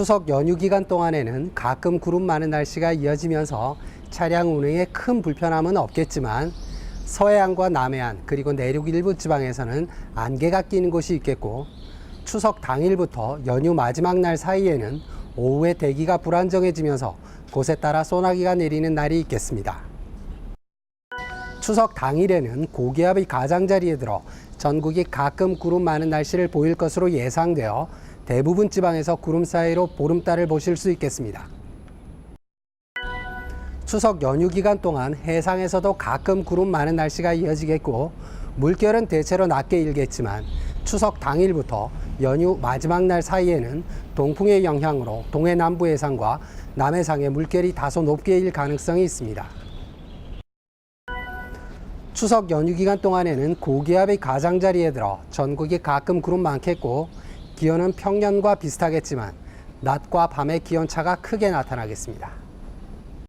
추석 연휴 기간 동안에는 가끔 구름 많은 날씨가 이어지면서 차량 운행에 큰 불편함은 없겠지만 서해안과 남해안 그리고 내륙 일부 지방에서는 안개가 끼는 곳이 있겠고 추석 당일부터 연휴 마지막 날 사이에는 오후에 대기가 불안정해지면서 곳에 따라 소나기가 내리는 날이 있겠습니다. 추석 당일에는 고기압이 가장자리에 들어 전국이 가끔 구름 많은 날씨를 보일 것으로 예상되어 대부분 지방에서 구름 사이로 보름달을 보실 수 있겠습니다. 추석 연휴 기간 동안 해상에서도 가끔 구름 많은 날씨가 이어지겠고 물결은 대체로 낮게 일겠지만 추석 당일부터 연휴 마지막 날 사이에는 동풍의 영향으로 동해 남부 해상과 남해상의 물결이 다소 높게 일 가능성이 있습니다. 추석 연휴 기간 동안에는 고기압이 가장자리에 들어 전국이 가끔 구름 많겠고 기온은 평년과 비슷하겠지만 낮과 밤의 기온차가 크게 나타나겠습니다.